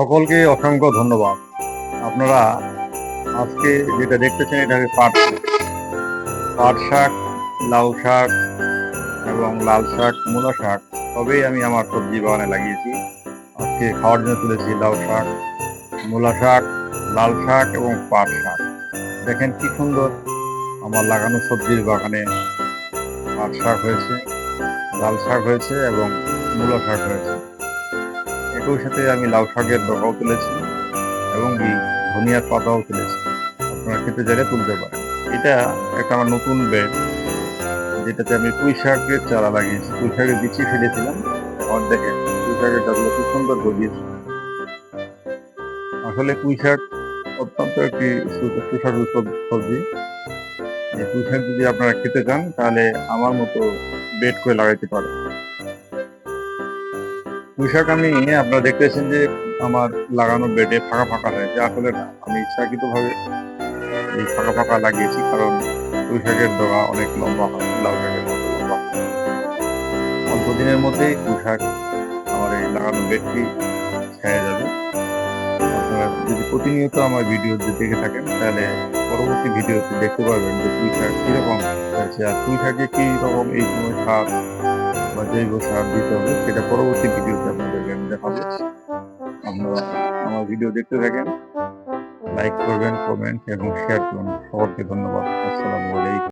সকলকে অসংখ্য ধন্যবাদ। আপনারা আজকে যেটা দেখতেছেন এটা হচ্ছে পাট শাক। পাট শাক, লাউ শাক এবং লাল শাক, মূলা শাক, সবই আমি আমার সবজি বাগানে লাগিয়েছি। আজকে খাওয়ার জন্য তুলেছি লাউ শাক, মূলা শাক, লাল শাক এবং পাট শাক। দেখেন কি সুন্দর আমার লাগানো সবজির বাগানে পাট শাক হয়েছে, লাল শাক হয়েছে এবং মূলা শাক হয়েছে। একই সাথে আমি লাউ শাকের ডগাও তুলেছি এবং ধনিয়ার পাতাও তুলেছি। আপনারা খেতে চাইলে তুলতে পারেন। এটা একটা আমার নতুন বেড যেটাতে আমি পুঁই শাকের চারা লাগিয়েছি। পুঁই শাকের বিচি ফেলেছিলাম। দেখেন, পুঁই শাকের গাছগুলো খুব সুন্দর গজিয়েছে। আসলে পুঁই শাক অত্যন্ত একটি সুস্বাদু সবজি। এই পুঁই শাক যদি আপনারা খেতে চান, তাহলে আমার মতো বেড করে লাগাইতে পারেন। পুঁই শাক আমি আপনারা দেখতেছেন যে আমার লাগানো বেডে ফাঁকা ফাঁকা হয়েছে। আসলে না, আমি ইচ্ছাকৃত ভাবে এই ফাঁকা ফাঁকা লাগিয়েছি কারণ পোশাকের দোয়া অনেক লম্বা হয়, লাউ শাকের মতো লম্বা। অল্প দিনের মধ্যেই পোশাক আমার এই লাগানো বেডটি ছেড়ে যাবে। প্রতিনিয়ত আমার ভিডিও দেখে থাকেন, তাহলে পরবর্তী ভিডিওতে দেখতে পারবেন যে পুঁই শাক কীরকম হয়েছে। আর পুঁই শাকে কীরকম এই সময় সার বা জৈব সার দিতে হবে, সেটা পরবর্তী ভিডিওতে আপনাদেরকে আমি দেখাবো। আপনারা আমার ভিডিও দেখতে থাকেন লাইক করবেন কমেন্ট এবং শেয়ার করুন। সবাইকে ধন্যবাদ। আসসালামু আলাইকুম।